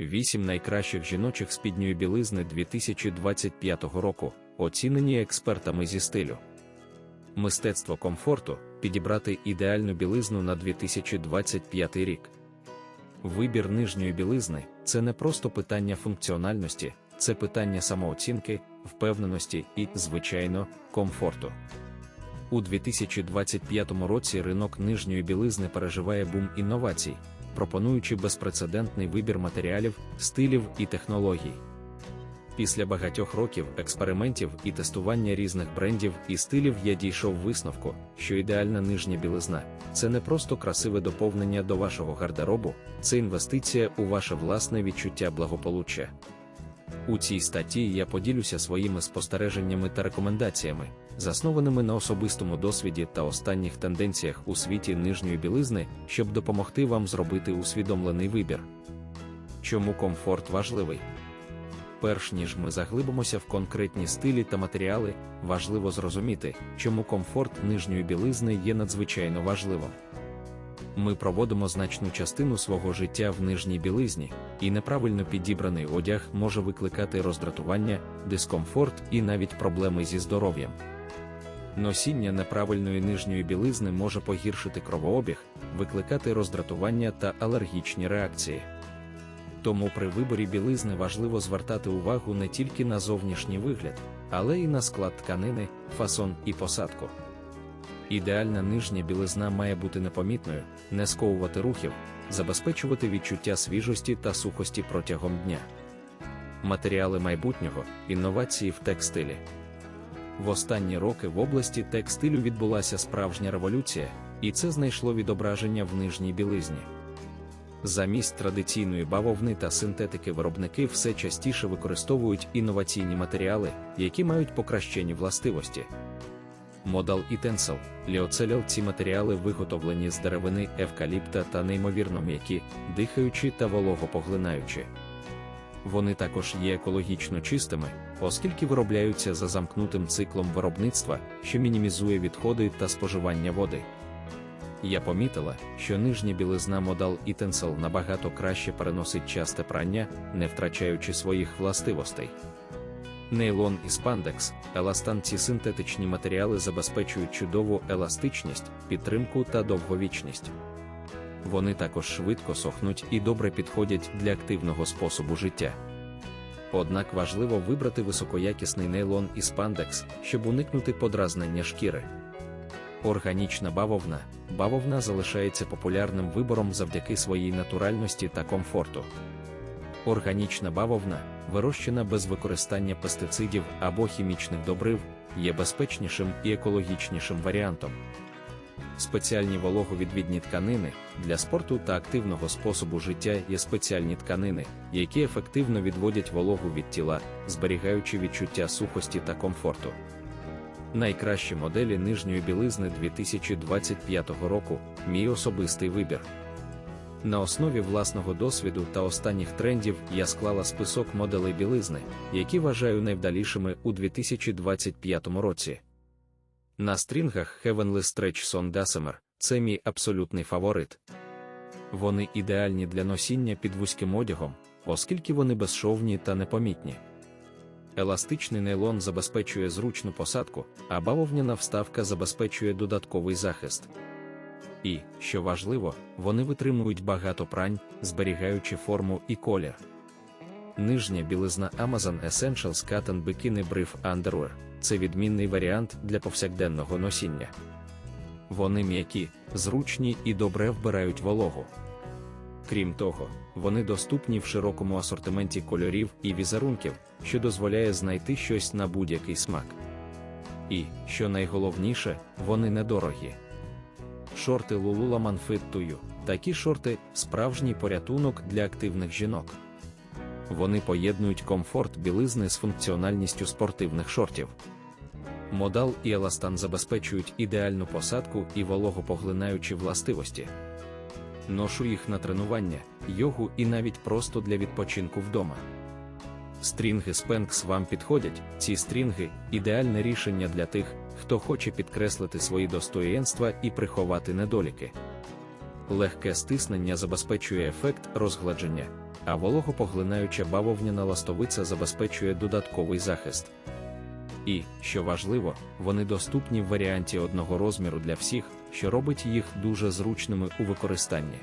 8 найкращих жіночих спідньої білизни 2025 року, оцінені експертами зі стилю. Мистецтво комфорту підібрати ідеальну білизну на 2025 рік. Вибір нижньої білизни це не просто питання функціональності, це питання самооцінки, впевненості і, звичайно, комфорту. У 2025 році ринок нижньої білизни переживає бум інновацій, пропонуючи безпрецедентний вибір матеріалів, стилів і технологій. Після багатьох років експериментів і тестування різних брендів і стилів я дійшов висновку, що ідеальна нижня білизна це не просто красиве доповнення до вашого гардеробу, це інвестиція у ваше власне відчуття благополуччя. У цій статті я поділюся своїми спостереженнями та рекомендаціями, заснованими на особистому досвіді та останніх тенденціях у світі нижньої білизни, щоб допомогти вам зробити усвідомлений вибір. Чому комфорт важливий? Перш ніж ми заглибимося в конкретні стилі та матеріали, важливо зрозуміти, чому комфорт нижньої білизни є надзвичайно важливим. Ми проводимо значну частину свого життя в нижній білизні, і неправильно підібраний одяг може викликати роздратування, дискомфорт і навіть проблеми зі здоров'ям. Носіння неправильної нижньої білизни може погіршити кровообіг, викликати роздратування та алергічні реакції. Тому при виборі білизни важливо звертати увагу не тільки на зовнішній вигляд, але й на склад тканини, фасон і посадку. Ідеальна нижня білизна має бути непомітною, не сковувати рухів, забезпечувати відчуття свіжості та сухості протягом дня. Матеріали майбутнього, інновації в текстилі. В останні роки в області текстилю відбулася справжня революція, і це знайшло відображення в нижній білизні. Замість традиційної бавовни та синтетики виробники все частіше використовують інноваційні матеріали, які мають покращені властивості. Модал і тенсел, ліоцелел ці матеріали виготовлені з деревини евкаліпта та неймовірно м'які, дихаючі та вологопоглинаючі. Вони також є екологічно чистими, оскільки виробляються за замкнутим циклом виробництва, що мінімізує відходи та споживання води. Я помітила, що нижня білизна модал і тенсел набагато краще переносить часте прання, не втрачаючи своїх властивостей. Нейлон і спандекс, еластан ці синтетичні матеріали забезпечують чудову еластичність, підтримку та довговічність. Вони також швидко сохнуть і добре підходять для активного способу життя. Однак важливо вибрати високоякісний нейлон і спандекс, щоб уникнути подразнення шкіри. Органічна бавовна бавовна залишається популярним вибором завдяки своїй натуральності та комфорту. Органічна бавовна, вирощена без використання пестицидів або хімічних добрив, є безпечнішим і екологічнішим варіантом. Спеціальні вологовідвідні тканини для спорту та активного способу життя є спеціальні тканини, які ефективно відводять вологу від тіла, зберігаючи відчуття сухості та комфорту. Найкращі моделі нижньої білизни 2025 року мій особистий вибір. На основі власного досвіду та останніх трендів я склала список моделей білизни, які вважаю найвдалішими у 2025 році. На стрінгах Heavenly Stretch Son Dassamer – це мій абсолютний фаворит. Вони ідеальні для носіння під вузьким одягом, оскільки вони безшовні та непомітні. Еластичний нейлон забезпечує зручну посадку, а бавовняна вставка забезпечує додатковий захист. І, що важливо, вони витримують багато прань, зберігаючи форму і колір. Нижня білизна Amazon Essentials Cotton Bikini Brief Underwear – це відмінний варіант для повсякденного носіння. Вони м'які, зручні і добре вбирають вологу. Крім того, вони доступні в широкому асортименті кольорів і візерунків, що дозволяє знайти щось на будь-який смак. І, що найголовніше, вони недорогі. Шорти Lululemon Fit You – такі шорти справжній порятунок для активних жінок. Вони поєднують комфорт білизни з функціональністю спортивних шортів. Модал і еластан забезпечують ідеальну посадку і вологопоглинаючі властивості. Ношу їх на тренування, йогу і навіть просто для відпочинку вдома. Стрінги Spanx вам підходять. Ці стрінги ідеальне рішення для тих, хто хоче підкреслити свої достоєнства і приховати недоліки. Легке стиснення забезпечує ефект розгладження, а вологопоглинаюча бавовняна ластовиця забезпечує додатковий захист. І, що важливо, вони доступні в варіанті одного розміру для всіх, що робить їх дуже зручними у використанні.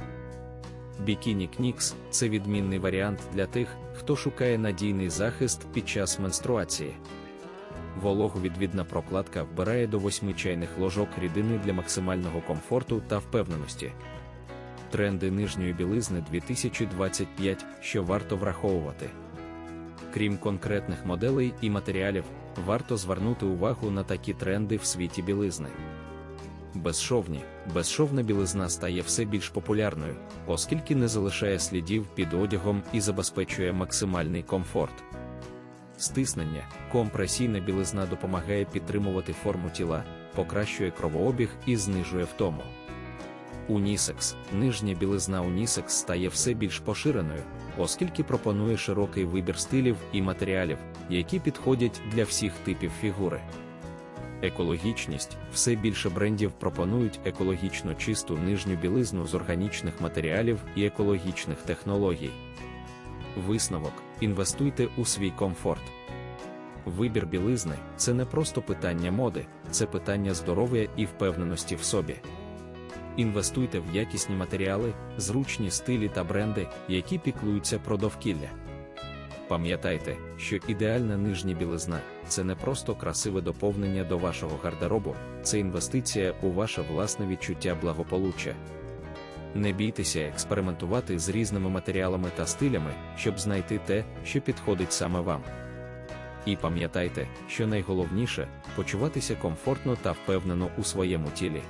Бікіні Кнікс це відмінний варіант для тих, хто шукає надійний захист під час менструації. Вологовідвідна прокладка вбирає до 8 чайних ложок рідини для максимального комфорту та впевненості. Тренди нижньої білизни 2025, що варто враховувати. Крім конкретних моделей і матеріалів, варто звернути увагу на такі тренди в світі білизни. Безшовні, безшовна білизна стає все більш популярною, оскільки не залишає слідів під одягом і забезпечує максимальний комфорт. Стиснення, компресійна білизна допомагає підтримувати форму тіла, покращує кровообіг і знижує втому. Унісекс, нижня білизна унісекс стає все більш поширеною, оскільки пропонує широкий вибір стилів і матеріалів, які підходять для всіх типів фігури. Екологічність все більше брендів пропонують екологічно чисту нижню білизну з органічних матеріалів і екологічних технологій. Висновок: інвестуйте у свій комфорт. Вибір білизни це не просто питання моди, це питання здоров'я і впевненості в собі. Інвестуйте в якісні матеріали, зручні стилі та бренди, які піклуються про довкілля. Пам'ятайте, що ідеальна нижня білизна це не просто красиве доповнення до вашого гардеробу, це інвестиція у ваше власне відчуття благополуччя. Не бійтеся експериментувати з різними матеріалами та стилями, щоб знайти те, що підходить саме вам. І пам'ятайте, що найголовніше почуватися комфортно та впевнено у своєму тілі.